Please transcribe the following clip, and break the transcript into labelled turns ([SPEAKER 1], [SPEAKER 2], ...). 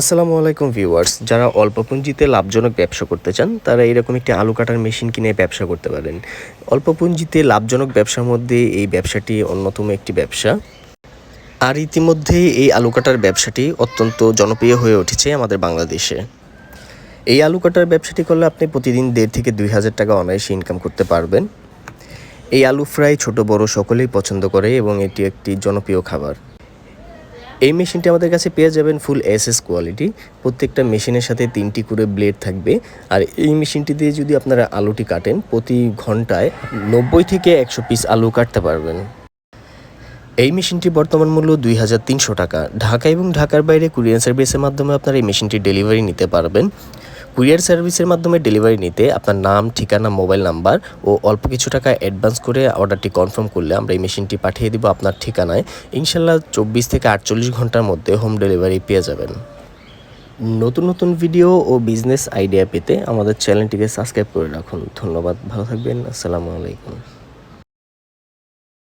[SPEAKER 1] আসসালামু আলাইকুম ভিউয়ার্স, যারা অল্প পুঁজিতে লাভজনক ব্যবসা করতে চান, তারা এরকম একটি আলু কাটার মেশিন কিনে ব্যবসা করতে পারেন। অল্প পুঁজিতে লাভজনক ব্যবসার মধ্যে এই ব্যবসাটি অন্যতম একটি ব্যবসা। আর ইতিমধ্যে এই আলু কাটার ব্যবসাটি অত্যন্ত জনপ্রিয় হয়ে উঠেছে আমাদের বাংলাদেশে। এই আলু কাটার ব্যবসাটি করলে আপনি প্রতিদিন দেড় থেকে দুই হাজার টাকা অনায়াসে ইনকাম করতে পারবেন। এই আলু ফ্রাই ছোট, বড় সকলেই পছন্দ করে এবং এটি একটি জনপ্রিয় খাবার। এই মেশিনটি আমাদের কাছে পেয়ে যাবেন ফুল এসএস কোয়ালিটি প্রত্যেকটা মেশিনের সাথে তিনটি করে ব্লেড থাকবে। আর এই মেশিনটি দিয়ে যদি আপনারা আলুটি কাটেন, প্রতি ঘন্টায় নব্বই থেকে একশো পিস আলু কাটতে পারবেন। এই মেশিনটি বর্তমান মূল্য দুই হাজার তিনশো টাকা। ঢাকা এবং ঢাকার বাইরে কুরিয়ার সার্ভিসের মাধ্যমে আপনারা এই মেশিনটি ডেলিভারি নিতে পারবেন। কুরিয়ার সার্ভিসের মাধ্যমে ডেলিভারি নিতে আপনার নাম, ঠিকানা, মোবাইল নাম্বার ও অল্প কিছু টাকা অ্যাডভান্স করে অর্ডারটি কনফার্ম করলে আমরা এই মেশিনটি পাঠিয়ে দিব আপনার ঠিকানায়। ইনশাল্লাহ চব্বিশ থেকে আটচল্লিশ ঘণ্টার মধ্যে হোম ডেলিভারি পেয়ে যাবেন। নতুন নতুন ভিডিও ও বিজনেস আইডিয়া পেতে আমাদের চ্যানেলটিকে সাবস্ক্রাইব করে রাখুন। ধন্যবাদ, ভালো থাকবেন, আসসালামু আলাইকুম।